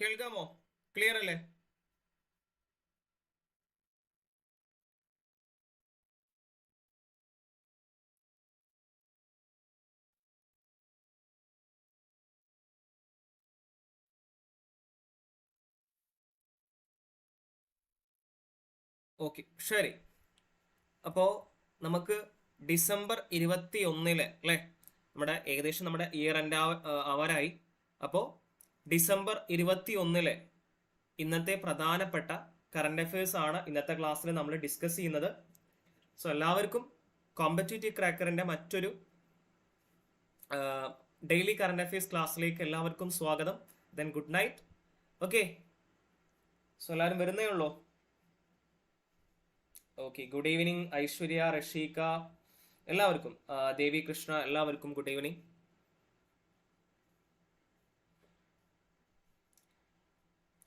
കേൾക്കാമോ? ക്ലിയർ അല്ലേ? ഓക്കെ ശരി. അപ്പോൾ നമുക്ക് ഡിസംബർ ഇരുപത്തി ഒന്നിൽ അല്ലേ? നമ്മുടെ ഏകദേശം നമ്മുടെ ഇയർ എൻഡ് അവരായി. അപ്പോൾ ഡിസംബർ ഇരുപത്തി ഒന്നിലെ ഇന്നത്തെ പ്രധാനപ്പെട്ട കറണ്ട് അഫയേഴ്സ് ആണ് ഇന്നത്തെ ക്ലാസ്സിൽ നമ്മൾ ഡിസ്കസ് ചെയ്യുന്നത്. സോ എല്ലാവർക്കും കോമ്പറ്റേറ്റീവ് ക്രാക്കറിന്റെ മറ്റൊരു ഡെയിലി കറണ്ട് അഫയേഴ്സ് ക്ലാസ്സിലേക്ക് എല്ലാവർക്കും സ്വാഗതം. Then good night okay so എല്ലാവരും വരുന്നേ ഉള്ളൂ. Okay good evening Aishwarya Rasheeka എല്ലാവർക്കും ദേവി കൃഷ്ണ എല്ലാവർക്കും ഗുഡ് ഈവനിങ്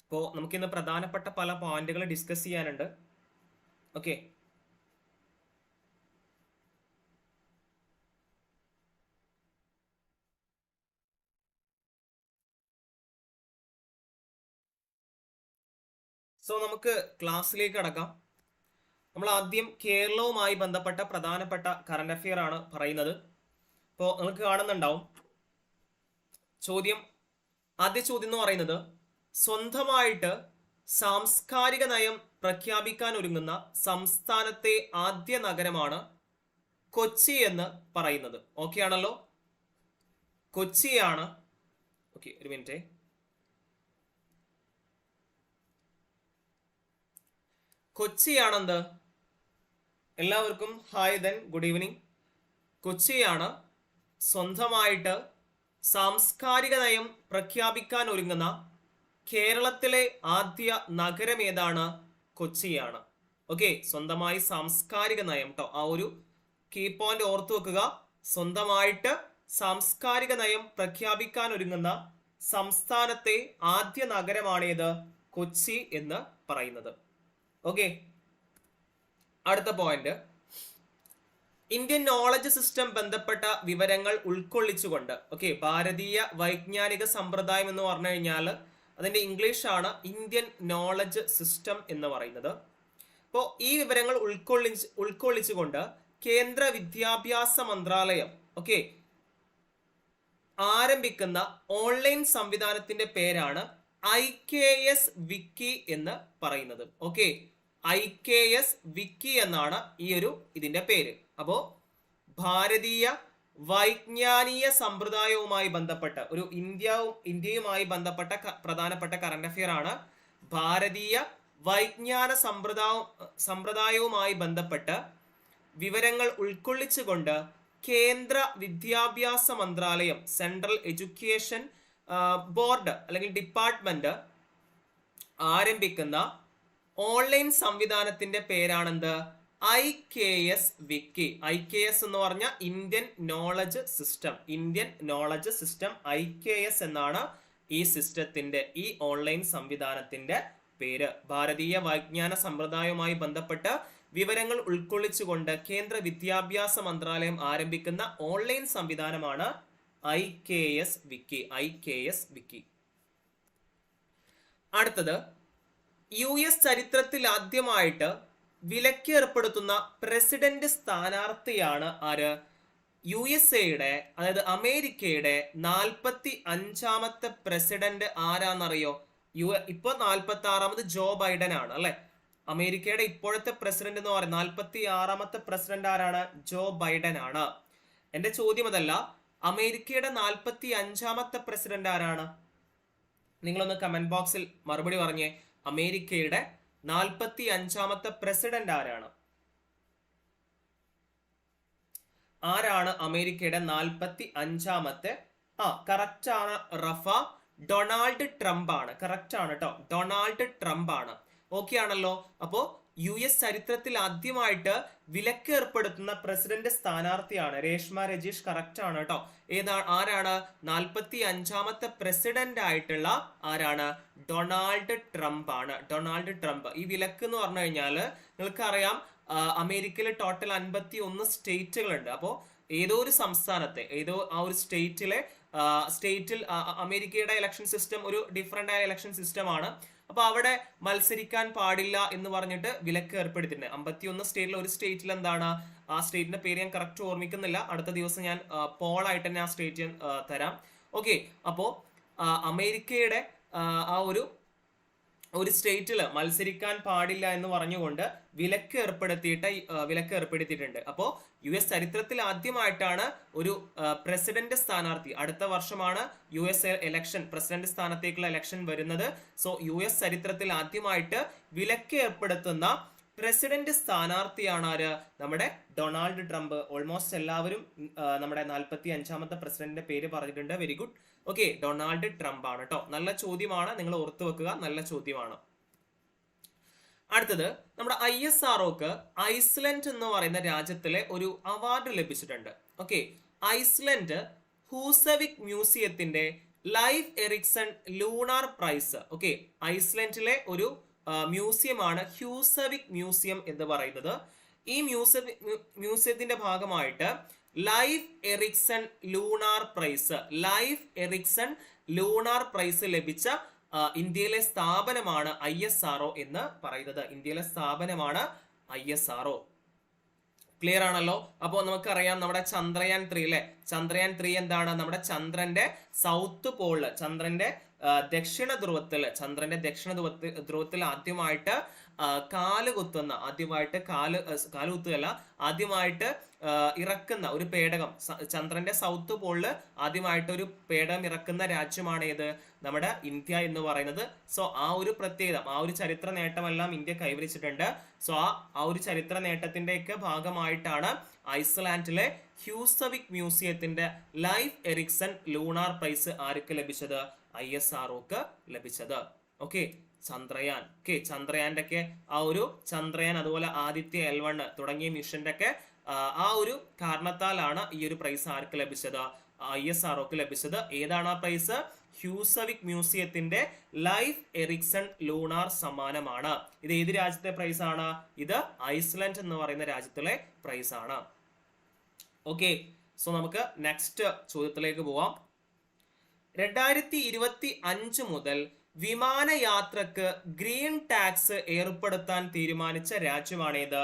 ഇപ്പോൾ നമുക്കിന്ന് പ്രധാനപ്പെട്ട പല പോയിന്റുകൾ ഡിസ്കസ് ചെയ്യാനുണ്ട്. ഓക്കെ സോ നമുക്ക് ക്ലാസ്സിലേക്ക് കടക്കാം. നമ്മൾ ആദ്യം കേരളവുമായി ബന്ധപ്പെട്ട പ്രധാനപ്പെട്ട കറണ്ട് അഫെയർ ആണ് പറയുന്നത്. അപ്പോൾ നിങ്ങൾക്ക് കാണുന്നുണ്ടാവും. ചോദ്യം ആദ്യ ചോദ്യം എന്ന് പറയുന്നത് സ്വന്തമായിട്ട് സാംസ്കാരിക നയം പ്രഖ്യാപിക്കാൻ ഒരുങ്ങുന്ന സംസ്ഥാനത്തെ ആദ്യ നഗരമാണ് കൊച്ചി എന്ന് പറയുന്നത്. ഓക്കെ ആണല്ലോ? കൊച്ചിയാണ്. ഓക്കെ ഒരു മിനിറ്റ് കൊച്ചിയാണെന്ത്? എല്ലാവർക്കും ഹായ് ദൻ ഗുഡ് ഈവനിങ് കൊച്ചിയാണ് സ്വന്തമായിട്ട് സാംസ്കാരിക നയം പ്രഖ്യാപിക്കാൻ ഒരുങ്ങുന്ന കേരളത്തിലെ ആദ്യ നഗരം ഏതാണ്? കൊച്ചിയാണ്. ഓക്കെ സ്വന്തമായി സാംസ്കാരിക നയം കേട്ടോ ആ ഒരു കീ പോയിന്റ് ഓർത്തു വെക്കുക. സ്വന്തമായിട്ട് സാംസ്കാരിക നയം പ്രഖ്യാപിക്കാൻ ഒരുങ്ങുന്ന സംസ്ഥാനത്തെ ആദ്യ നഗരമാണേത് കൊച്ചി എന്ന് പറയുന്നത്. ഓക്കെ അടുത്ത പോയിന്റ് ഇന്ത്യൻ നോളജ് സിസ്റ്റം ബന്ധപ്പെട്ട വിവരങ്ങൾ ഉൾക്കൊള്ളിച്ചുകൊണ്ട് ഓക്കെ ഭാരതീയ വൈജ്ഞാനിക സമ്പ്രദായം എന്ന് പറഞ്ഞു കഴിഞ്ഞാൽ അതിന്റെ ഇംഗ്ലീഷാണ് ഇന്ത്യൻ നോളജ് സിസ്റ്റം എന്ന് പറയുന്നത്. അപ്പോൾ ഈ വിവരങ്ങൾ ഉൾക്കൊള്ളിച്ച് ഉൾക്കൊള്ളിച്ചുകൊണ്ട് കേന്ദ്ര വിദ്യാഭ്യാസ മന്ത്രാലയം ഓക്കെ ആരംഭിക്കുന്ന ഓൺലൈൻ സംവിധാനത്തിന്റെ പേരാണ് ഐ കെ എസ് വിക്കി എന്ന് പറയുന്നത്. Okay I K S wiki എന്നാണ് ഈ ഒരു ഇതിന്റെ പേര്. അപ്പോൾ ഭാരതീയ വൈജ്ഞാനീയ സമ്പ്രദായവുമായി ബന്ധപ്പെട്ട ഒരു ഇന്ത്യ ഇന്ത്യയുമായി ബന്ധപ്പെട്ട പ്രധാനപ്പെട്ട കറണ്ട് അഫെയർ ആണ് ഭാരതീയ വൈജ്ഞാന സമ്പ്രദായ സമ്പ്രദായവുമായി ബന്ധപ്പെട്ട് വിവരങ്ങൾ ഉൾക്കൊള്ളിച്ചുകൊണ്ട് കേന്ദ്ര വിദ്യാഭ്യാസ മന്ത്രാലയം സെൻട്രൽ എഡ്യൂക്കേഷൻ ബോർഡ് അല്ലെങ്കിൽ ഡിപ്പാർട്ട്മെന്റ് ആരംഭിക്കുന്ന ഓൺലൈൻ സംവിധാനത്തിന്റെ പേരാണെന്ത്? I K S wiki. I K S എന്ന് പറഞ്ഞ Indian knowledge system Indian knowledge system I K S എന്നാണ് ഈ സിസ്റ്റത്തിന്റെ ഈ ഓൺലൈൻ സംവിധാനത്തിന്റെ പേര്. ഭാരതീയ വൈജ്ഞാന സമ്പ്രദായവുമായി ബന്ധപ്പെട്ട് വിവരങ്ങൾ ഉൾക്കൊള്ളിച്ചുകൊണ്ട് കേന്ദ്ര വിദ്യാഭ്യാസ മന്ത്രാലയം ആരംഭിക്കുന്ന ഓൺലൈൻ സംവിധാനമാണ് I K S wiki. I K S wiki. അടുത്തത് യു എസ് ചരിത്രത്തിൽ ആദ്യമായിട്ട് വിലക്ക് ഏർപ്പെടുത്തുന്ന പ്രസിഡന്റ് സ്ഥാനാർത്ഥിയാണ് ആര്? യു എസ് എയുടെ അതായത് അമേരിക്കയുടെ നാൽപ്പത്തി അഞ്ചാമത്തെ പ്രസിഡന്റ് ആരാന്നറിയോ? യു ഇപ്പൊ നാൽപ്പത്തി ആറാമത് ജോ ബൈഡൻ ആണ് അല്ലെ? അമേരിക്കയുടെ ഇപ്പോഴത്തെ പ്രസിഡന്റ് എന്ന് പറയുന്നത് നാൽപ്പത്തി ആറാമത്തെ പ്രസിഡന്റ് ആരാണ്? ജോ ബൈഡൻ ആണ് എന്റെ ചോദ്യം അതല്ല അമേരിക്കയുടെ നാൽപ്പത്തി അഞ്ചാമത്തെ പ്രസിഡന്റ് ആരാണ്? നിങ്ങളൊന്ന് കമന്റ് ബോക്സിൽ മറുപടി പറഞ്ഞേ. അമേരിക്കയുടെ നാൽപ്പത്തി അഞ്ചാമത്തെ പ്രസിഡന്റ് ആരാണ്? ആരാണ് അമേരിക്കയുടെ നാൽപ്പത്തി അഞ്ചാമത്തെ ആ കറക്റ്റ് ആണ് റഫ. ഡൊണാൾഡ് ട്രംപ് ആണ് കറക്റ്റ് ആണ് കേട്ടോ ഡൊണാൾഡ് ട്രംപ് ആണ് ഓക്കെ ആണല്ലോ. അപ്പോ യു എസ് ചരിത്രത്തിൽ ആദ്യമായിട്ട് വിലക്ക് ഏർപ്പെടുത്തുന്ന പ്രസിഡന്റ് സ്ഥാനാർത്ഥിയാണ്. രേഷ്മ രജീഷ് കറക്റ്റ് ആണ് കേട്ടോ. ഏതാ ആരാണ്? നാൽപ്പത്തി അഞ്ചാമത്തെ പ്രസിഡന്റ് ആയിട്ടുള്ള ആരാണ്? ഡൊണാൾഡ് ട്രംപ് ആണ്. Donald Trump. ഈ വിലക്ക് എന്ന് പറഞ്ഞു കഴിഞ്ഞാൽ നിങ്ങൾക്കറിയാം അമേരിക്കയിൽ ടോട്ടൽ അൻപത്തി ഒന്ന് സ്റ്റേറ്റുകളുണ്ട്. അപ്പോൾ ഏതോ ഒരു സംസ്ഥാനത്തെ ഏതോ ആ ഒരു സ്റ്റേറ്റിലെ സ്റ്റേറ്റിൽ അമേരിക്കയുടെ ഇലക്ഷൻ സിസ്റ്റം ഒരു ഡിഫറെന്റ് ആയ ഇലക്ഷൻ സിസ്റ്റമാണ് അപ്പൊ അവിടെ മത്സരിക്കാൻ പാടില്ല എന്ന് പറഞ്ഞിട്ട് വിലക്ക് ഏർപ്പെടുത്തിയിട്ടുണ്ട്. അമ്പത്തിയൊന്ന് സ്റ്റേറ്റിൽ ഒരു സ്റ്റേറ്റിൽ എന്താണ്? ആ സ്റ്റേറ്റിന്റെ പേര് ഞാൻ കറക്റ്റ് ഓർമ്മിക്കുന്നില്ല. അടുത്ത ദിവസം ഞാൻ പോളായിട്ട് തന്നെ ആ സ്റ്റേറ്റ് ഞാൻ തരാം. ഓക്കെ അപ്പോ അമേരിക്കയുടെ ആ ഒരു ഒരു സ്റ്റേറ്റിൽ മത്സരിക്കാൻ പാടില്ല എന്ന് പറഞ്ഞുകൊണ്ട് വിലക്ക് ഏർപ്പെടുത്തിയിട്ട് വിലക്ക് ഏർപ്പെടുത്തിയിട്ടുണ്ട്. അപ്പോൾ യു എസ് ചരിത്രത്തിൽ ആദ്യമായിട്ടാണ് ഒരു പ്രസിഡന്റ് സ്ഥാനാർത്ഥി അടുത്ത വർഷമാണ് യു എസ് എലക്ഷൻ പ്രസിഡന്റ് സ്ഥാനത്തേക്കുള്ള എലക്ഷൻ വരുന്നത്. സോ യു എസ് ചരിത്രത്തിൽ ആദ്യമായിട്ട് വിലക്ക് ഏർപ്പെടുത്തുന്ന പ്രസിഡന്റ് സ്ഥാനാർത്ഥിയാണ് ആര്? നമ്മുടെ ഡൊണാൾഡ് ട്രംപ്. ഓൾമോസ്റ്റ് എല്ലാവരും നമ്മുടെ നാൽപ്പത്തി അഞ്ചാമത്തെ പ്രസിഡന്റിന്റെ പേര് പറഞ്ഞിട്ടുണ്ട്. Very good okay Donald Trump ആണ് കേട്ടോ നല്ല ചോദ്യമാണ്. നിങ്ങൾ ഓർത്തു വെക്കുക. നല്ല ചോദ്യമാണ്. അടുത്തത് നമ്മുടെ ഐ എസ് ആർഒക്ക് ഐസ്ലൻഡ് എന്ന് പറയുന്ന രാജ്യത്തിലെ ഒരു അവാർഡ് ലഭിച്ചിട്ടുണ്ട്. Okay Iceland Husavik മ്യൂസിയത്തിന്റെ Leif Erikson lunar prize okay ഐസ്ലൻഡിലെ ഒരു മ്യൂസിയമാണ് ഹ്യൂസവിക് മ്യൂസിയം എന്ന് പറയുന്നത്. ഈ മ്യൂസിയം മ്യൂസിയത്തിന്റെ ഭാഗമായിട്ട് Leif Erikson lunar prize. Leif Erikson lunar prize ലഭിച്ച ഇന്ത്യയിലെ സ്ഥാപനമാണ് ഐ എസ് ആർ എന്ന് പറയുന്നത്. ഇന്ത്യയിലെ സ്ഥാപനമാണ് ഐ എസ് ആർ ക്ലിയർ ആണല്ലോ? അപ്പോൾ നമുക്കറിയാം നമ്മുടെ ചന്ദ്രയാൻ ത്രീ അല്ലെ ചന്ദ്രയാൻ ത്രീ എന്താണ്? നമ്മുടെ ചന്ദ്രന്റെ സൗത്ത് പോളിൽ ചന്ദ്രന്റെ ദക്ഷിണ ധ്രുവത്തിൽ ചന്ദ്രന്റെ ദക്ഷിണ ധ്രുവത്തിൽ ധ്രുവത്തിൽ ആദ്യമായിട്ട് കാൽ കുത്തുന്ന ആദ്യമായിട്ട് കാൽ കാൽ കുത്തുകയല്ല ആദ്യമായിട്ട് ഇറക്കുന്ന ഒരു പേടകം ചന്ദ്രന്റെ സൗത്ത് പോളിൽ ആദ്യമായിട്ട് ഒരു പേടകം ഇറക്കുന്ന രാജ്യമാണ് ഏത് നമ്മുടെ ഇന്ത്യ എന്ന് പറയുന്നത്. സോ ആ ഒരു പ്രത്യേകത ആ ഒരു ചരിത്ര നേട്ടമെല്ലാം ഇന്ത്യ കൈവരിച്ചിട്ടുണ്ട്. സോ ആ ഒരു ചരിത്ര നേട്ടത്തിന്റെയൊക്കെ ഭാഗമായിട്ടാണ് ഐസ്ലാൻഡിലെ ഹ്യൂസവിക് മ്യൂസിയത്തിന്റെ ലൈഫ് എറിക്സൺ ലൂണാർ പ്രൈസ് ആർക്ക് ലഭിച്ചത്? ഐ എസ് ആർഒക്ക് ലഭിച്ചത്. ഓക്കെ ചന്ദ്രയാൻ. ഓക്കെ ചന്ദ്രയാന്റെ ഒക്കെ ആ ഒരു ചന്ദ്രയാൻ അതുപോലെ ആദിത്യ എൽ വൺ തുടങ്ങിയ മിഷന്റെ ഒക്കെ ആ, ഒരു കാരണത്താലാണ് ഈ ഒരു പ്രൈസ് ആർക്ക് ലഭിച്ചത്? ഐ എസ് ആർഒക്ക് ലഭിച്ചത്. ഏതാണ് ആ പ്രൈസ്? ഹ്യൂസവിക് മ്യൂസിയത്തിന്റെ ലൈഫ് എറിക്സൺ ലൂണാർ സമ്മാനമാണ്. ഇത് ഏത് രാജ്യത്തെ പ്രൈസ് ആണ് ഇത് ഐസ്ലൻഡ് എന്ന് പറയുന്ന രാജ്യത്തിലെ പ്രൈസ് ആണ് ഓക്കെ സോ നമുക്ക് നെക്സ്റ്റ് ചോദ്യത്തിലേക്ക് പോവാം. രണ്ടായിരത്തി ഇരുപത്തി അഞ്ച് മുതൽ വിമാനയാത്രക്ക് ഗ്രീൻ ടാക്സ് ഏർപ്പെടുത്താൻ തീരുമാനിച്ച രാജ്യമാണേത്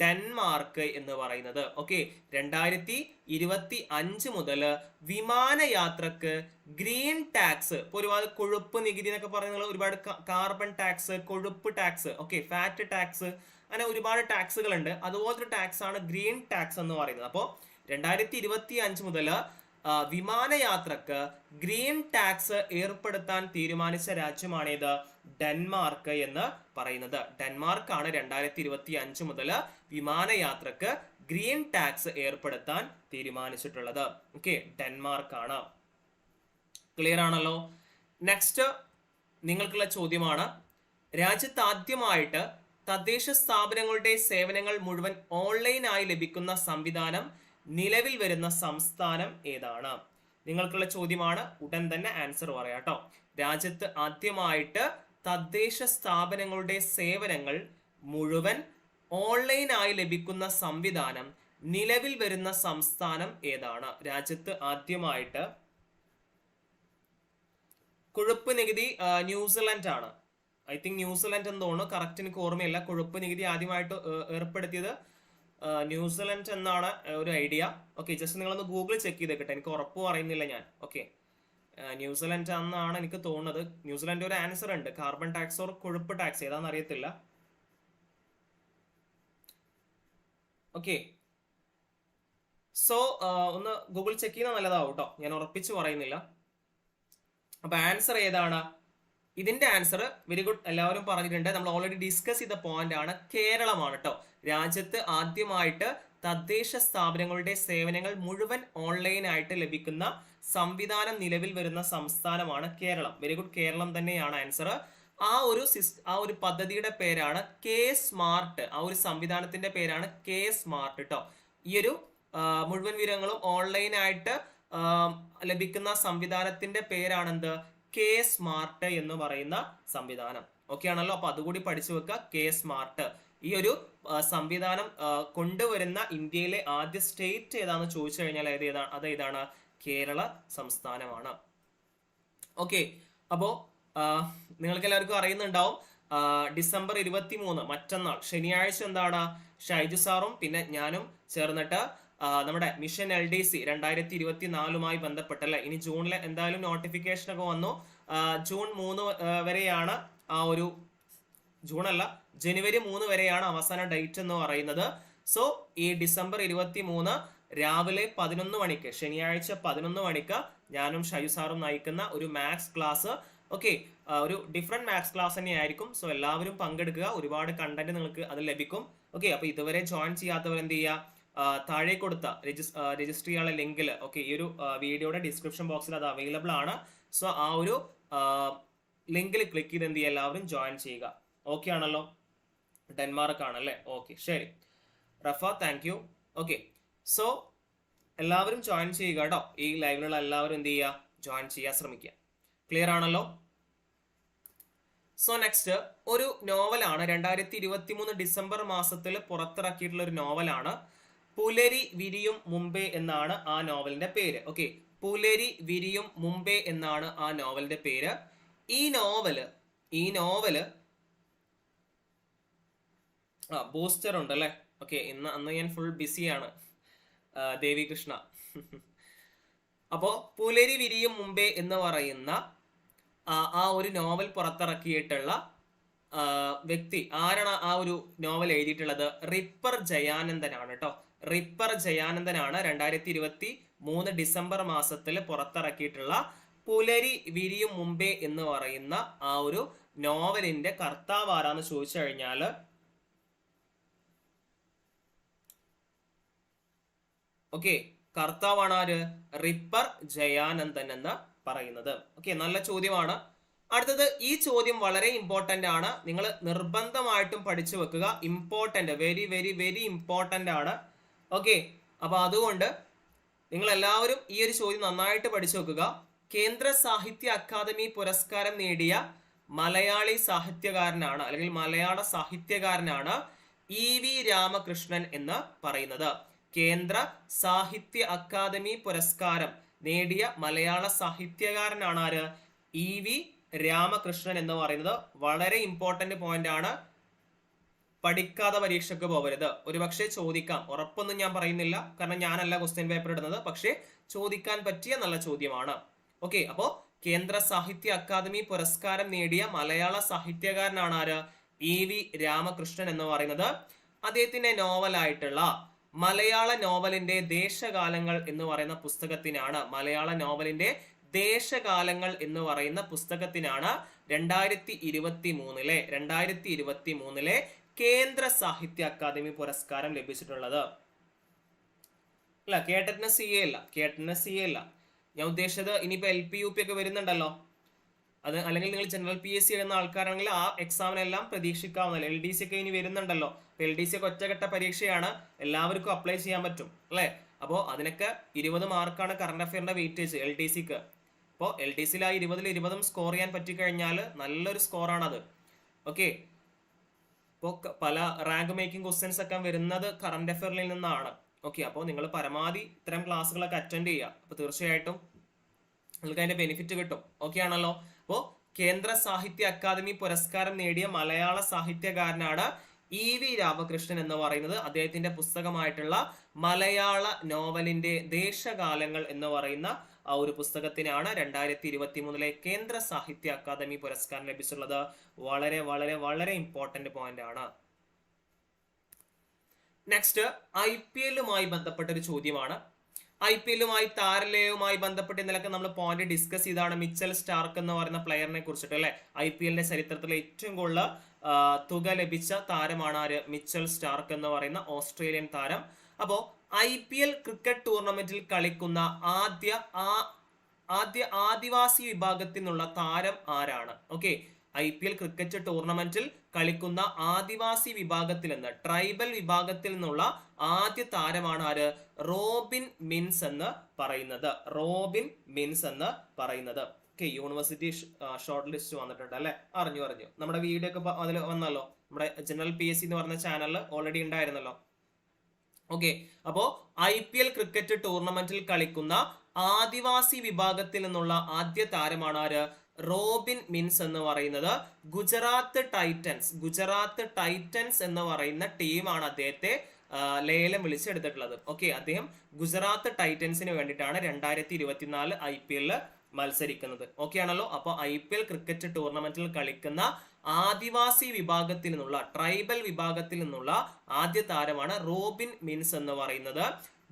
ഡെൻമാർക്ക് എന്ന് പറയുന്നത്. ഓക്കെ രണ്ടായിരത്തി ഇരുപത്തി അഞ്ച് മുതൽ വിമാനയാത്രക്ക് ഗ്രീൻ ടാക്സ് ഇപ്പോൾ ഒരുപാട് കൊഴുപ്പ് നികുതി എന്നൊക്കെ പറയുന്നത് ഒരുപാട് കാർബൺ ടാക്സ് കൊഴുപ്പ് ടാക്സ് ഓക്കെ ഫാറ്റ് ടാക്സ് അങ്ങനെ ഒരുപാട് ടാക്സുകളുണ്ട് അതുപോലത്തെ ടാക്സ് ആണ് ഗ്രീൻ ടാക്സ് എന്ന് പറയുന്നത്. അപ്പോൾ രണ്ടായിരത്തി ഇരുപത്തി അഞ്ച് മുതൽ വിമാനയാത്രക്ക് ഗ്രീൻ ടാക്സ് ഏർപ്പെടുത്താൻ തീരുമാനിച്ച രാജ്യമാണേത് ഡെൻമാർക്ക് എന്ന് പറയുന്നത്. ഡെൻമാർക്കാണ് രണ്ടായിരത്തി ഇരുപത്തി അഞ്ച് മുതൽ വിമാനയാത്രക്ക് ഗ്രീൻ ടാക്സ് ഏർപ്പെടുത്താൻ തീരുമാനിച്ചിട്ടുള്ളത്. ഓക്കെ ഡെൻമാർക്കാണ്. ക്ലിയർ ആണല്ലോ? നെക്സ്റ്റ് നിങ്ങൾക്കുള്ള ചോദ്യമാണ്. രാജ്യത്ത് ആദ്യമായിട്ട് തദ്ദേശ സ്ഥാപനങ്ങളുടെ സേവനങ്ങൾ മുഴുവൻ ഓൺലൈനായി ലഭിക്കുന്ന സംവിധാനം നിലവിൽ വരുന്ന സംസ്ഥാനം ഏതാണ്? നിങ്ങൾക്കുള്ള ചോദ്യമാണ്. ഉടൻ തന്നെ ആൻസർ പറയാട്ടോ രാജ്യത്ത് ആദ്യമായിട്ട് തദ്ദേശ സ്ഥാപനങ്ങളുടെ സേവനങ്ങൾ മുഴുവൻ ഓൺലൈനായി ലഭിക്കുന്ന സംവിധാനം നിലവിൽ വരുന്ന സംസ്ഥാനം ഏതാണ്? രാജ്യത്ത് ആദ്യമായിട്ട് കൊഴുപ്പ് നികുതി ന്യൂസിലൻഡ് ആണ്. ഐ തിങ്ക് ന്യൂസിലൻഡ് എന്ന് തോന്നുന്നു കറക്റ്റ് എനിക്ക് ഓർമ്മയില്ല. കൊഴുപ്പ് നികുതി ആദ്യമായിട്ട് ഏർപ്പെടുത്തിയത് ന്യൂസിലൻഡ് എന്നാണ് ഒരു ഐഡിയ. ഓക്കെ ജസ്റ്റ് നിങ്ങളൊന്ന് ഗൂഗിൾ ചെക്ക് ചെയ്തേക്കട്ടെ. എനിക്ക് ഉറപ്പ് പറയുന്നില്ല ഞാൻ. ഓക്കെ ന്യൂസിലൻഡ് എന്നാണ് എനിക്ക് തോന്നുന്നത്. ന്യൂസിലൻഡ് ഒരു ആൻസർ ഉണ്ട്. കാർബൺ ടാക്സ് ഓർ കൊഴുപ്പ് ടാക്സ് ഏതാണെന്ന് അറിയത്തില്ല. ഓക്കെ സോ ഒന്ന് ഗൂഗിൾ ചെക്ക് ചെയ്യുന്നത് നല്ലതാവും കേട്ടോ ഞാൻ ഉറപ്പിച്ച് പറയുന്നില്ല. അപ്പൊ ആൻസർ ഏതാണ്? ഇതിന്റെ ആൻസർ വെരി ഗുഡ് എല്ലാവരും പറഞ്ഞിട്ടുണ്ട്. നമ്മൾ ഓൾറെഡി ഡിസ്കസ് ചെയ്ത പോയിന്റ് ആണ് കേരളമാണ് കേട്ടോ രാജ്യത്ത് ആദ്യമായിട്ട് തദ്ദേശ സ്ഥാപനങ്ങളുടെ സേവനങ്ങൾ മുഴുവൻ ഓൺലൈനായിട്ട് ലഭിക്കുന്ന സംവിധാനം നിലവിൽ വരുന്ന സംസ്ഥാനമാണ് കേരളം. വെരി ഗുഡ് കേരളം തന്നെയാണ് ആൻസർ ആ ഒരു ആ ഒരു പദ്ധതിയുടെ പേരാണ് കെ സ്മാർട്ട് ആ ഒരു സംവിധാനത്തിന്റെ പേരാണ് കെ സ്മാർട്ട് കേട്ടോ ഈ ഒരു മുഴുവൻ വിവരങ്ങളും ഓൺലൈനായിട്ട് ലഭിക്കുന്ന സംവിധാനത്തിന്റെ പേരാണെന്ത്? കെ സ്മാർട്ട് എന്ന് പറയുന്ന സംവിധാനം. ഓക്കെ ആണല്ലോ? അപ്പൊ അതുകൂടി പഠിച്ചു വെക്കുക. കെ സ്മാർട്ട് ഈ ഒരു സംവിധാനം കൊണ്ടുവരുന്ന ഇന്ത്യയിലെ ആദ്യ സ്റ്റേറ്റ് ഏതാണെന്ന് ചോദിച്ചു കഴിഞ്ഞാൽ ഏത് ഏതാണ് അത് ഏതാണ്? കേരള സംസ്ഥാനമാണ്. ഓക്കെ. അപ്പോ നിങ്ങൾക്ക് എല്ലാവർക്കും അറിയുന്നുണ്ടാവും. ഡിസംബർ ഇരുപത്തി മൂന്ന് മറ്റന്നാൾ ശനിയാഴ്ച എന്താണ്? ഷൈജു സാറും പിന്നെ ഞാനും ചേർന്നിട്ട് നമ്മുടെ മിഷൻ എൽ ഡി സി രണ്ടായിരത്തി ഇരുപത്തി നാലുമായി ബന്ധപ്പെട്ടല്ലേ ഇനി ജൂണിൽ എന്തായാലും നോട്ടിഫിക്കേഷൻ ഒക്കെ വന്നു ജൂൺ മൂന്ന് വരെയാണ് ആ ഒരു ജൂൺ അല്ല ജനുവരി മൂന്ന് വരെയാണ് അവസാന ഡേറ്റ് എന്ന് പറയുന്നത്. സോ ഈ ഡിസംബർ ഇരുപത്തി മൂന്ന് രാവിലെ പതിനൊന്ന് മണിക്ക് ശനിയാഴ്ച പതിനൊന്ന് മണിക്ക് ഞാനും ഷൈ സാറും നയിക്കുന്ന ഒരു മാത്സ് ക്ലാസ് ഓക്കെ ഒരു ഡിഫറെന്റ് മാത്സ് ക്ലാസ് തന്നെയായിരിക്കും. സോ എല്ലാവരും പങ്കെടുക്കുക. ഒരുപാട് കണ്ടന്റ് നിങ്ങൾക്ക് അത് ലഭിക്കും. ഓക്കെ അപ്പൊ ഇതുവരെ ജോയിൻ ചെയ്യാത്തവർ എന്ത് ചെയ്യുക? താഴെ കൊടുത്ത രജിസ്റ്റർ ചെയ്യാനുള്ള ലിങ്കിൽ ഓക്കെ ഈ ഒരു വീഡിയോയുടെ ഡിസ്ക്രിപ്ഷൻ ബോക്സിൽ അത് അവൈലബിൾ ആണ്. സോ ആ ഒരു ലിങ്കിൽ ക്ലിക്ക് ചെയ്ത് എന്ത് ചെയ്യുക? എല്ലാവരും ജോയിൻ ചെയ്യുക. ഓക്കെ ആണല്ലോ? ഡെൻമാർക്ക് ആണല്ലേ ഓക്കെ ശരി. Rafa thank you okay so എല്ലാവരും ജോയിൻ ചെയ്യുക കേട്ടോ ഈ ലൈവിലുള്ള എല്ലാവരും എന്ത് ചെയ്യുക? ജോയിൻ ചെയ്യാൻ ശ്രമിക്കുക. ക്ലിയർ ആണല്ലോ? സോ നെക്സ്റ്റ് ഒരു നോവലാണ് രണ്ടായിരത്തി ഇരുപത്തി മൂന്ന് ഡിസംബർ മാസത്തിൽ പുറത്തിറക്കിയിട്ടുള്ള ഒരു നോവലാണ് പുലരി വിരിയും മുംബൈ എന്നാണ് ആ നോവലിന്റെ പേര്. ഓക്കെ പുലരി വിരിയും മുംബൈ എന്നാണ് ആ നോവലിന്റെ പേര്. ഈ നോവൽ ഈ നോവൽ ആ ബൂസ്റ്റർ ഉണ്ട് അല്ലേ ഓക്കെ ഇന്ന് അന്ന് ഞാൻ ഫുൾ ബിസിയാണ് ദേവി കൃഷ്ണ അപ്പോ പുലരി വിരിയും മുമ്പേ എന്ന് പറയുന്ന ആ ഒരു നോവൽ പുറത്തിറക്കിയിട്ടുള്ള വ്യക്തി. ആരാണ് ആ ഒരു നോവൽ എഴുതിയിട്ടുള്ളത്? റിപ്പർ ജയാനന്ദനാണ് കേട്ടോ റിപ്പർ ജയാനന്ദനാണ് രണ്ടായിരത്തി ഇരുപത്തി മൂന്ന് ഡിസംബർ മാസത്തിൽ പുറത്തിറക്കിയിട്ടുള്ള പുലരി വിരിയും മുമ്പേ എന്ന് പറയുന്ന ആ ഒരു നോവലിന്റെ കർത്താവ് ആരാന്ന് ചോദിച്ചു കഴിഞ്ഞാൽ ഓക്കെ കർത്താവാണ് ആര്? റിപ്പർ ജയാനന്ദൻ എന്ന് പറയുന്നത്. ഓക്കെ നല്ല ചോദ്യമാണ്. അടുത്തത് ഈ ചോദ്യം വളരെ ഇമ്പോർട്ടന്റ് ആണ്. നിങ്ങൾ നിർബന്ധമായിട്ടും പഠിച്ചു വെക്കുക. Important very very very important ആണ്. ഓക്കെ അപ്പോൾ അതുകൊണ്ട് നിങ്ങൾ എല്ലാവരും ഈ ഒരു ചോദ്യം നന്നായിട്ട് പഠിച്ചു വെക്കുക. കേന്ദ്ര സാഹിത്യ അക്കാദമി പുരസ്കാരം നേടിയ മലയാളി സാഹിത്യകാരനാണ് അല്ലെങ്കിൽ മലയാള സാഹിത്യകാരനാണ് ഇ രാമകൃഷ്ണൻ എന്ന് പറയുന്നത്. കേന്ദ്ര സാഹിത്യ അക്കാദമി പുരസ്കാരം നേടിയ മലയാള സാഹിത്യകാരനാണ് ആര്? ഇ വി രാമകൃഷ്ണൻ എന്ന് പറയുന്നത്. വളരെ ഇമ്പോർട്ടന്റ് പോയിന്റ് ആണ്. പഠിക്കാതെ പരീക്ഷയ്ക്ക് പോകരുത്. ഒരുപക്ഷെ ചോദിക്കാം. ഉറപ്പൊന്നും ഞാൻ പറയുന്നില്ല. കാരണം ഞാനല്ല ക്വസ്റ്റ്യൻ പേപ്പർ ഇടുന്നത്. പക്ഷേ ചോദിക്കാൻ പറ്റിയ നല്ല ചോദ്യമാണ്. ഓക്കെ അപ്പോൾ കേന്ദ്ര സാഹിത്യ അക്കാദമി പുരസ്കാരം നേടിയ മലയാള സാഹിത്യകാരനാണ് ആര്? ഇ വി രാമകൃഷ്ണൻ എന്ന് പറയുന്നത്. അദ്ദേഹത്തിന്റെ നോവലായിട്ടുള്ള മലയാള നോവലിന്റെ ദേശകാലങ്ങൾ എന്ന് പറയുന്ന പുസ്തകത്തിനാണ് മലയാള നോവലിന്റെ ദേശകാലങ്ങൾ എന്ന് പറയുന്ന പുസ്തകത്തിനാണ് രണ്ടായിരത്തി ഇരുപത്തി മൂന്നിലെ രണ്ടായിരത്തി ഇരുപത്തി മൂന്നിലെ കേന്ദ്ര സാഹിത്യ അക്കാദമി പുരസ്കാരം ലഭിച്ചിട്ടുള്ളത്. അല്ല കേട്ടറ്റിന് സി എ അല്ല കേട്ടറ്റിന് സി എ അല്ല. ഞാൻ ഉദ്ദേശിച്ചത് ഇനിയിപ്പോ എൽ പി യു പി ഒക്കെ വരുന്നുണ്ടല്ലോ. അത് അല്ലെങ്കിൽ നിങ്ങൾ ജനറൽ പി എസ് സി എഴുതുന്ന ആൾക്കാരാണെങ്കിൽ ആ എക്സാമിനെല്ലാം പ്രതീക്ഷിക്കാവുന്നല്ലോ എൽ ഡി സി ഒക്കെ ഇനി വരുന്നുണ്ടല്ലോ. എൽ ഡി സി ഒക്കെ ഒറ്റഘട്ട പരീക്ഷയാണ്. എല്ലാവർക്കും അപ്ലൈ ചെയ്യാൻ പറ്റും. അല്ലേ? അപ്പോൾ അതിനൊക്കെ ഇരുപത് മാർക്കാണ് കറണ്ട് അഫയറിന്റെ വെയിറ്റേജ് എൽ ഡി സിക്ക് അപ്പോൾ എൽ ഡി സിയിൽ ആ ഇരുപതിൽ ഇരുപതും സ്കോർ ചെയ്യാൻ പറ്റിക്കഴിഞ്ഞാൽ നല്ലൊരു സ്കോറാണത് ഓക്കെ ഇപ്പോൾ പല റാങ്ക് മേക്കിംഗ് ക്വസ്റ്റ്യൻസ് ഒക്കെ വരുന്നത് കറണ്ട് അഫയറിൽ നിന്നാണ്. ഓക്കെ അപ്പോൾ നിങ്ങൾ പരമാവധി ഇത്തരം ക്ലാസ്സുകളൊക്കെ അറ്റൻഡ് ചെയ്യുക. അപ്പോൾ തീർച്ചയായിട്ടും നിങ്ങൾക്ക് അതിന്റെ ബെനിഫിറ്റ് കിട്ടും. ഓക്കെ ആണല്ലോ? അപ്പോൾ കേന്ദ്ര സാഹിത്യ അക്കാദമി പുരസ്കാരം നേടിയ മലയാള സാഹിത്യകാരനാണ് ഇ വി രാമകൃഷ്ണൻ എന്ന് പറയുന്നത്. അദ്ദേഹത്തിന്റെ പുസ്തകമായിട്ടുള്ള മലയാള നോവലിന്റെ ദേശകാലങ്ങൾ എന്ന് പറയുന്ന ആ ഒരു പുസ്തകത്തിനാണ് രണ്ടായിരത്തി ഇരുപത്തി മൂന്നിലെ കേന്ദ്ര സാഹിത്യ അക്കാദമി പുരസ്കാരം ലഭിച്ചിട്ടുള്ളത്. വളരെ വളരെ വളരെ ഇമ്പോർട്ടന്റ് പോയിന്റ് ആണ്. നെക്സ്റ്റ് ഐ പി എല്ലുമായി ബന്ധപ്പെട്ട ഒരു ചോദ്യമാണ്. ഐ പി എല്ലുമായി താരലയവുമായി ബന്ധപ്പെട്ട് ഇന്നലൊക്കെ നമ്മൾ പോയിന്റ് ഡിസ്കസ് ചെയ്താണ് മിച്ചൽ സ്റ്റാർക്ക് എന്ന് പറയുന്ന പ്ലെയറിനെ കുറിച്ചിട്ട് അല്ലെ? ഐ പി എല്ലിന്റെ ചരിത്രത്തിലെ ഏറ്റവും കൂടുതൽ തുക ലഭിച്ച താരമാണ് ആര്? മിച്ചൽ സ്റ്റാർക്ക് എന്ന് പറയുന്ന ഓസ്ട്രേലിയൻ താരം. അപ്പോ ഐ പി എൽ ക്രിക്കറ്റ് ടൂർണമെന്റിൽ കളിക്കുന്ന ആദ്യ ആ ആദ്യ ആദിവാസി വിഭാഗത്തിൽ നിന്നുള്ള താരം ആരാണ്? Okay. I P L cricket ടൂർണമെന്റിൽ കളിക്കുന്ന ആദിവാസി വിഭാഗത്തിൽ നിന്ന് ട്രൈബൽ വിഭാഗത്തിൽ നിന്നുള്ള ആദ്യ താരമാണ് ആര്? റോബിൻ മിൻസ് എന്ന് പറയുന്നത്. റോബിൻ മിൻസ് എന്ന് പറയുന്നത്. ഓക്കെ യൂണിവേഴ്സിറ്റി ഷോർട്ട് ലിസ്റ്റ് വന്നിട്ടുണ്ട് അല്ലെ? അറിഞ്ഞു അറിഞ്ഞു. നമ്മുടെ വീഡിയോ ഒക്കെ അതിൽ വന്നല്ലോ. നമ്മുടെ ജനറൽ പി എസ് സി എന്ന് പറഞ്ഞ ചാനലിൽ ഓൾറെഡി ഉണ്ടായിരുന്നല്ലോ. ഓക്കെ അപ്പോ ഐ പി എൽ ക്രിക്കറ്റ് ടൂർണമെന്റിൽ കളിക്കുന്ന ആദിവാസി വിഭാഗത്തിൽ നിന്നുള്ള ആദ്യ താരമാണ് ആര്? റോബിൻ മിൻസ് എന്ന് പറയുന്നത് ഗുജറാത്ത് ടൈറ്റൻസ് ഗുജറാത്ത് ടൈറ്റൻസ് എന്ന് പറയുന്ന ടീമാണ് അദ്ദേഹത്തെ ലേലം വിളിച്ചെടുത്തിട്ടുള്ളത്. ഓക്കെ അദ്ദേഹം ഗുജറാത്ത് ടൈറ്റൻസിന് വേണ്ടിയിട്ടാണ് രണ്ടായിരത്തി ഇരുപത്തിനാല് ഐ പി എല്ലിൽ മത്സരിക്കുന്നത്. ഓക്കെ ആണല്ലോ? അപ്പോൾ ഐ പി എൽ ക്രിക്കറ്റ് ടൂർണമെന്റിൽ കളിക്കുന്ന ആദിവാസി വിഭാഗത്തിൽ നിന്നുള്ള ട്രൈബൽ വിഭാഗത്തിൽ നിന്നുള്ള ആദ്യ താരമാണ് റോബിൻ മിൻസ് എന്ന് പറയുന്നത്.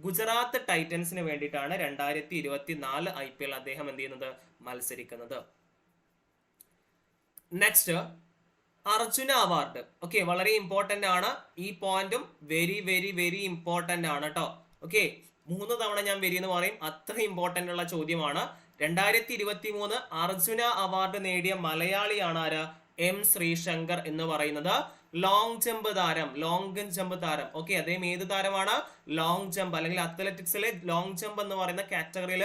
ഗുജറാത്ത് ടൈറ്റൻസിന് വേണ്ടിയിട്ടാണ് രണ്ടായിരത്തി ഇരുപത്തി നാല് ഐ പി എൽ അദ്ദേഹം എന്ത് ചെയ്യുന്നത്? മത്സരിക്കുന്നത്. നെക്സ്റ്റ് അർജുന അവാർഡ് ഓക്കെ വളരെ ഇമ്പോർട്ടന്റ് ആണ്. ഈ പോയിന്റും വെരി വെരി വെരി ഇമ്പോർട്ടന്റ് ആണ് കേട്ടോ ഓക്കെ മൂന്ന് തവണ ഞാൻ വരി എന്ന് പറയും. അത്ര ഇമ്പോർട്ടന്റ് ഉള്ള ചോദ്യമാണ്. രണ്ടായിരത്തി ഇരുപത്തി മൂന്ന് അർജുന അവാർഡ് നേടിയ മലയാളിയാണ് ആര്? എം ശ്രീശങ്കർ എന്ന് പറയുന്നത്. ലോങ് ജമ്പ് താരം ലോങ് ജമ്പ് താരം. ഓക്കെ അദ്ദേഹം ഏത് താരമാണ്? ലോങ് ജമ്പ് അല്ലെങ്കിൽ അത്ലറ്റിക്സിലെ ലോങ് ജമ്പ് എന്ന് പറയുന്ന കാറ്റഗറിയിൽ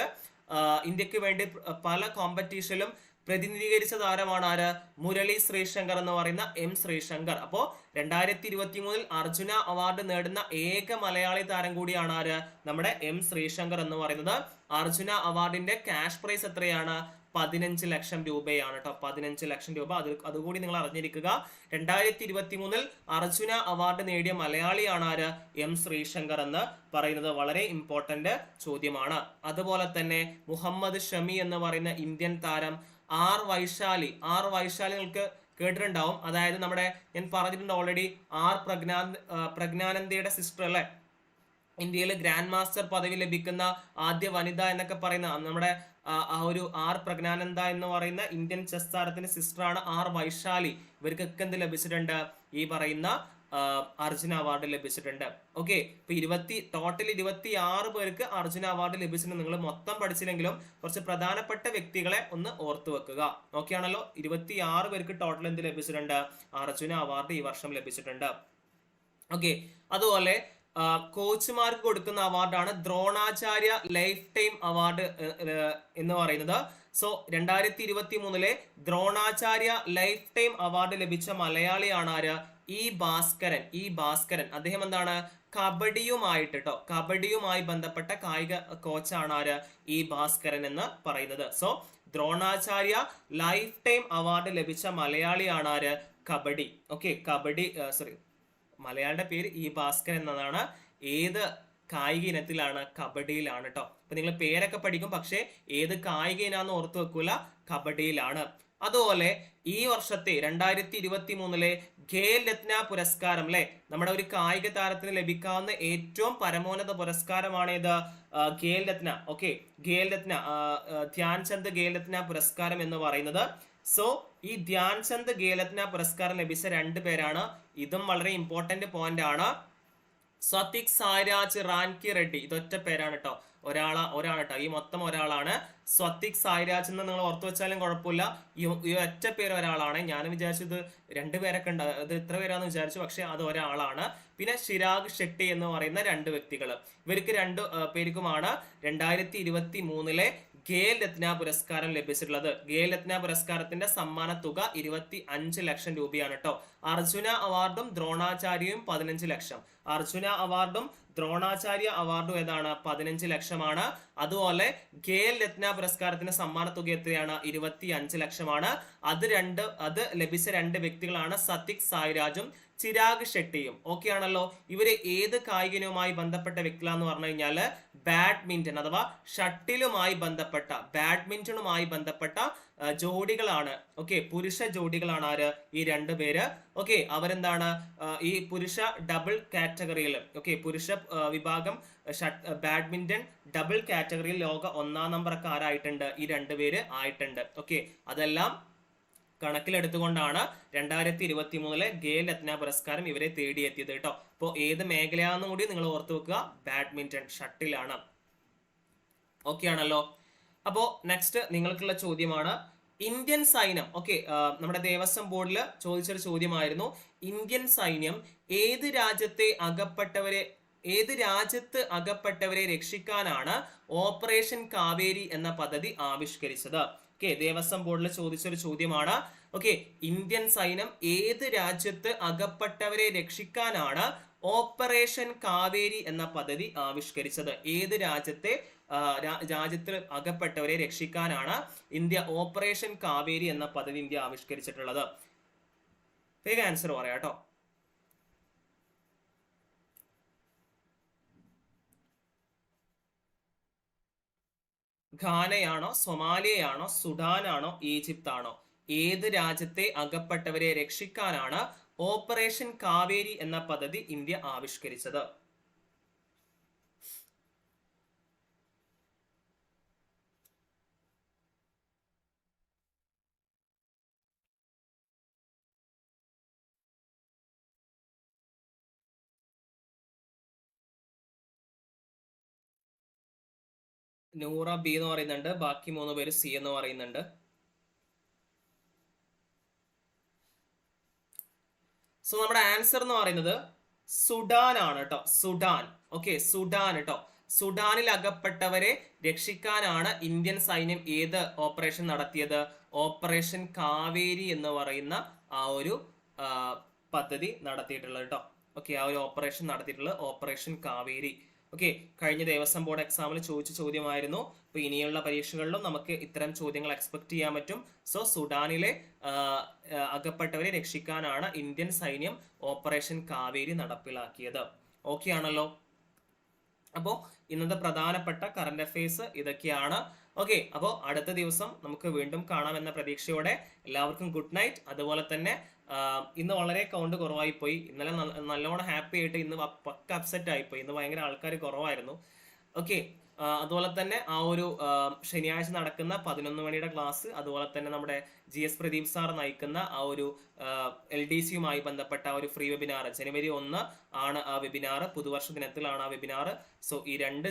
ഇന്ത്യയ്ക്ക് വേണ്ടി പല കോമ്പറ്റീഷനിലും പ്രതിനിധീകരിച്ച താരമാണ് ആര്? മുരളി ശ്രീശങ്കർ എന്ന് പറയുന്ന എം ശ്രീശങ്കർ. അപ്പോ രണ്ടായിരത്തി ഇരുപത്തി മൂന്നിൽ അർജുന അവാർഡ് നേടുന്ന ഏക മലയാളി താരം കൂടിയാണ് ആര്? നമ്മുടെ എം ശ്രീശങ്കർ എന്ന് പറയുന്നത്. അർജുന അവാർഡിന്റെ ക്യാഷ് പ്രൈസ് എത്രയാണ്? പതിനഞ്ച് ലക്ഷം രൂപയാണ് കേട്ടോ പതിനഞ്ച് ലക്ഷം രൂപ. അത് അതുകൂടി നിങ്ങൾ അറിഞ്ഞിരിക്കുക. രണ്ടായിരത്തി ഇരുപത്തി മൂന്നിൽ അർജുന അവാർഡ് നേടിയ മലയാളിയാണ് ആര്? എം ശ്രീശങ്കർ എന്ന് പറയുന്നത് വളരെ ഇമ്പോർട്ടന്റ് ചോദ്യമാണ്. അതുപോലെ തന്നെ മുഹമ്മദ് ഷമി എന്ന് പറയുന്ന ഇന്ത്യൻ താരം ആർ വൈശാലി. ആർ വൈശാലി നിങ്ങൾക്ക് കേട്ടിട്ടുണ്ടാവും. അതായത് നമ്മുടെ ഞാൻ പറഞ്ഞിട്ടുണ്ട് ഓൾറെഡി ആർ പ്രജ്ഞാ പ്രജ്ഞാനന്ദയുടെ സിസ്റ്റർ അല്ലേ? ഇന്ത്യയിൽ ഗ്രാൻഡ് മാസ്റ്റർ പദവി ലഭിക്കുന്ന ആദ്യ വനിത എന്നൊക്കെ പറയുന്ന നമ്മുടെ ആ, ഒരു ആർ പ്രജ്ഞാനന്ദ എന്ന് പറയുന്ന ഇന്ത്യൻ ചെസ് താരത്തിന്റെ സിസ്റ്ററാണ് ആർ വൈശാലി. ഇവർക്കൊക്കെ എന്ത് ലഭിച്ചിട്ടുണ്ട്? ഈ പറയുന്ന അർജുന അവാർഡ് ലഭിച്ചിട്ടുണ്ട്. ഓക്കെ ഇപ്പൊ ഇരുപത്തി ടോട്ടൽ ഇരുപത്തി ആറ് പേർക്ക് അർജുന അവാർഡ് ലഭിച്ചിട്ടുണ്ട്. നിങ്ങൾ മൊത്തം പഠിച്ചില്ലെങ്കിലും കുറച്ച് പ്രധാനപ്പെട്ട വ്യക്തികളെ ഒന്ന് ഓർത്തു വെക്കുക. ഓക്കെ ആണല്ലോ? ഇരുപത്തി ആറ് പേർക്ക് ടോട്ടൽ എന്ത് ലഭിച്ചിട്ടുണ്ട്? അർജുന അവാർഡ് ഈ വർഷം ലഭിച്ചിട്ടുണ്ട്. ഓക്കെ അതുപോലെ കോച്ചുമാർക്ക് കൊടുക്കുന്ന അവാർഡാണ് ദ്രോണാചാര്യ ലൈഫ് ടൈം അവാർഡ് എന്ന് പറയുന്നത്. സോ രണ്ടായിരത്തി ഇരുപത്തി മൂന്നിലെ ദ്രോണാചാര്യ ലൈഫ് ടൈം അവാർഡ് ലഭിച്ച മലയാളിയാണ് ആര്? ഇ ഭാസ്കരൻ ഈ ഭാസ്കരൻ അദ്ദേഹം എന്താണ്? കബഡിയുമായിട്ട് കേട്ടോ കബഡിയുമായി ബന്ധപ്പെട്ട കായിക കോച്ചാണ് ആര്? ഈ ഭാസ്കരൻ എന്ന് പറയുന്നത്. So Dronacharya lifetime award ലഭിച്ച മലയാളിയാണ് ആര്? കബഡി. ഓക്കെ കബഡി സോറി മലയാളിയുടെ പേര് ഇ ഭാസ്കരൻ എന്നതാണ്. ഏത് കായിക ഇനത്തിലാണ്? കബഡിയിലാണ് കേട്ടോ അപ്പൊ നിങ്ങൾ പേരൊക്കെ പഠിക്കും പക്ഷേ ഏത് കായിക ഇനാന്ന് ഓർത്തു വെക്കൂല കബഡിയിലാണ്. അതുപോലെ ഈ വർഷത്തെ രണ്ടായിരത്തി ഇരുപത്തി മൂന്നിലെ ഖേൽ രത്ന പുരസ്കാരം അല്ലെ നമ്മുടെ ഒരു കായിക താരത്തിന് ലഭിക്കാവുന്ന ഏറ്റവും പരമോന്നത പുരസ്കാരമാണ് ഇത് ഖേൽ രത്ന. ഓക്കെ ഖേൽ രത്ന. ധ്യാൻചന്ദ് ഖേൽ രത്ന പുരസ്കാരം എന്ന് പറയുന്നത്. സോ ഈ ധ്യാൻചന്ദ് ഖേൽ രത്ന പുരസ്കാരം ലഭിച്ച രണ്ട് പേരാണ്. ഇതും വളരെ ഇമ്പോർട്ടന്റ് പോയിന്റ് ആണ്. സതിക് സായ്രാജ് റാൻകി റെഡ്ഡി. ഇതൊറ്റ പേരാണ് കേട്ടോ ഒരാളാ ഒരാണ് കേട്ടോ ഈ മൊത്തം ഒരാളാണ്. സ്വത്തിക് സായിരാജ് എന്ന് നിങ്ങൾ ഓർത്തു വെച്ചാലും കുഴപ്പമില്ല. ഈ ഒറ്റ പേര് ഒരാളാണ്. ഞാൻ വിചാരിച്ചത് രണ്ട് പേരൊക്കെ ഉണ്ട്. ഇത് ഇത്ര പേരാന്ന് വിചാരിച്ചു പക്ഷെ അത് ഒരാളാണ്. പിന്നെ ചിരാഗ് ഷെട്ടി എന്ന് പറയുന്ന രണ്ട് വ്യക്തികൾ ഇവർക്ക് രണ്ട് പേർക്കുമാണ് രണ്ടായിരത്തി ഇരുപത്തി മൂന്നിലെ ഖേൽ രത്ന പുരസ്കാരം ലഭിച്ചിട്ടുള്ളത്. ഖേൽ രത്ന പുരസ്കാരത്തിന്റെ സമ്മാന തുക ഇരുപത്തി അഞ്ച് ലക്ഷം രൂപയാണ് കേട്ടോ. അർജുന അവാർഡും ദ്രോണാചാര്യയും പതിനഞ്ച് ലക്ഷം. അർജുന അവാർഡും ദ്രോണാചാര്യ അവാർഡും ഏതാണ്? പതിനഞ്ച് ലക്ഷമാണ്. അതുപോലെ ഖേൽ രത്ന പുരസ്കാരത്തിന്റെ സമ്മാന തുക എത്രയാണ്? ഇരുപത്തി അഞ്ച് ലക്ഷമാണ്. അത് രണ്ട് അത് ലഭിച്ച രണ്ട് വ്യക്തികളാണ് സതിക് സായ്രാജും ചിരാഗ് ഷെട്ടിയും. ഓക്കെ ആണല്ലോ. ഇവർ ഏത് കായികനുമായി ബന്ധപ്പെട്ട വ്യക്തികളാന്ന് പറഞ്ഞു കഴിഞ്ഞാൽ ബാഡ്മിന്റൺ അഥവാ ഷട്ടിലുമായി ബന്ധപ്പെട്ട ബാഡ്മിന്റണുമായി ബന്ധപ്പെട്ട ജോഡികളാണ്. ഓക്കെ പുരുഷ ജോഡികളാണ് ആര്? ഈ രണ്ട് പേര്. ഓക്കെ അവരെന്താണ്? ഈ പുരുഷ ഡബിൾ കാറ്റഗറിയിൽ ഓക്കെ പുരുഷ വിഭാഗം ബാഡ്മിന്റൺ ഡബിൾ കാറ്റഗറിയിൽ ലോക ഒന്നാം നമ്പർ ഒക്കെ ആരായിട്ടുണ്ട്? ഈ രണ്ട് പേര് ആയിട്ടുണ്ട്. ഓക്കെ അതെല്ലാം കണക്കിലെടുത്തുകൊണ്ടാണ് രണ്ടായിരത്തി ഇരുപത്തി മൂന്നിലെ ഗേൽ രത്ന പുരസ്കാരം ഇവരെ തേടിയെത്തിയത് കേട്ടോ. അപ്പോൾ ഏത് മേഖലയാണെന്നും കൂടി നിങ്ങൾ ഓർത്തു വെക്കുക. ബാഡ്മിന്റൺ ഷട്ടിലാണ്. ഓക്കെ ആണല്ലോ. അപ്പോ നെക്സ്റ്റ് നിങ്ങൾക്കുള്ള ചോദ്യമാണ്. ഇന്ത്യൻ സൈന്യം ഓക്കെ നമ്മുടെ ദേവസ്വം ബോർഡിൽ ചോദിച്ചൊരു ചോദ്യമായിരുന്നു. ഇന്ത്യൻ സൈന്യം ഏത് രാജ്യത്തെ അകപ്പെട്ടവരെ ഏത് രാജ്യത്ത് അകപ്പെട്ടവരെ രക്ഷിക്കാനാണ് ഓപ്പറേഷൻ കാവേരി എന്ന പദ്ധതി ആവിഷ്കരിച്ചത്? ഓക്കെ ദേവസ്വം ബോർഡിൽ ചോദിച്ചൊരു ചോദ്യമാണ്. ഓക്കെ ഇന്ത്യൻ സൈന്യം ഏത് രാജ്യത്ത് അകപ്പെട്ടവരെ രക്ഷിക്കാനാണ് ഓപ്പറേഷൻ കാവേരി എന്ന പദ്ധതി ആവിഷ്കരിച്ചത്? ഏത് രാജ്യത്തെ രാജ്യത്തിൽ അകപ്പെട്ടവരെ രക്ഷിക്കാനാണ് ഇന്ത്യ ഓപ്പറേഷൻ കാവേരി എന്ന പദ്ധതി ഇന്ത്യ ആവിഷ്കരിച്ചിട്ടുള്ളത്? വേഗം ആൻസർ പറയാം കേട്ടോ ഘാനയാണോ സൊമാലിയയാണോ സുഡാനാണോ ഈജിപ്താണോ? ഏത് രാജ്യത്തെ അകപ്പെട്ടവരെ രക്ഷിക്കാനാണ് ഓപ്പറേഷൻ കാവേരി എന്ന പദ്ധതി ഇന്ത്യ ആവിഷ്കരിച്ചത്? നൂറ ബി എന്ന് പറയുന്നുണ്ട്. ബാക്കി മൂന്ന് പേര് സി എന്ന് പറയുന്നുണ്ട്. സോ നമ്മുടെ ആൻസർ എന്ന് പറയുന്നത് സുഡാൻ ആണ് കേട്ടോ സുഡാൻ. ഓക്കെ സുഡാൻ കേട്ടോ സുഡാനിൽ അകപ്പെട്ടവരെ രക്ഷിക്കാനാണ് ഇന്ത്യൻ സൈന്യം ഏത് ഓപ്പറേഷൻ നടത്തിയത്? ഓപ്പറേഷൻ കാവേരി എന്ന് പറയുന്ന ആ ഒരു പദ്ധതി നടത്തിയിട്ടുള്ളത് കേട്ടോ ഓക്കെ ആ ഒരു ഓപ്പറേഷൻ നടത്തിയിട്ടുള്ളത് ഓപ്പറേഷൻ കാവേരി. ഓക്കെ കഴിഞ്ഞ ദേവസ്വം ബോർഡ് എക്സാമിൽ ചോദിച്ച ചോദ്യമായിരുന്നു. അപ്പൊ ഇനിയുള്ള പരീക്ഷകളിലും നമുക്ക് ഇത്തരം ചോദ്യങ്ങൾ എക്സ്പെക്ട് ചെയ്യാൻ പറ്റും. സോ സുഡാനിലെ അകപ്പെട്ടവരെ രക്ഷിക്കാനാണ് ഇന്ത്യൻ സൈന്യം ഓപ്പറേഷൻ കാവേരി നടപ്പിലാക്കിയത്. ഓക്കെ ആണല്ലോ? അപ്പോൾ ഇന്നത്തെ പ്രധാനപ്പെട്ട കറണ്ട് അഫയേഴ്സ് ഇതൊക്കെയാണ്. ഓക്കെ അപ്പോൾ അടുത്ത ദിവസം നമുക്ക് വീണ്ടും കാണാമെന്ന പ്രതീക്ഷയോടെ എല്ലാവർക്കും ഗുഡ് നൈറ്റ് അതുപോലെ തന്നെ ഇന്ന് വളരെ കൗണ്ട് കുറവായി പോയി ഇന്നലെ നല്ല- നല്ലോണം ഹാപ്പി ആയിട്ട് ഇന്ന് പക്ക അപ്സെറ്റ് ആയിപ്പോയി. ഇന്ന് ഭയങ്കര ആൾക്കാർ കുറവായിരുന്നു. ഓക്കെ അതുപോലെ തന്നെ ആ ഒരു ശനിയാഴ്ച നടക്കുന്ന പതിനൊന്ന് മണിയുടെ ക്ലാസ് അതുപോലെ തന്നെ നമ്മുടെ ജി എസ് പ്രദീപ് സാർ നയിക്കുന്ന ആ ഒരു എൽ ഡി സിയുമായി ബന്ധപ്പെട്ട ഒരു ഫ്രീ വെബിനാർ ജനുവരി ഒന്ന് ആണ് ആ വെബിനാർ പുതുവർഷ ദിനത്തിലാണ് ആ വെബിനാർ സോ ഈ രണ്ട്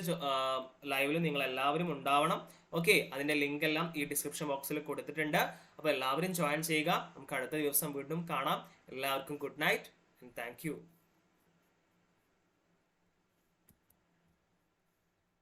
ലൈവിലും നിങ്ങൾ എല്ലാവരും ഉണ്ടാവണം. ഓക്കെ അതിന്റെ ലിങ്ക് എല്ലാം ഈ ഡിസ്ക്രിപ്ഷൻ ബോക്സിൽ കൊടുത്തിട്ടുണ്ട്. അപ്പോൾ എല്ലാവരും ജോയിൻ ചെയ്യുക. നമുക്ക് അടുത്ത ദിവസം വീണ്ടും കാണാം. എല്ലാവർക്കും ഗുഡ് നൈറ്റ് താങ്ക് യു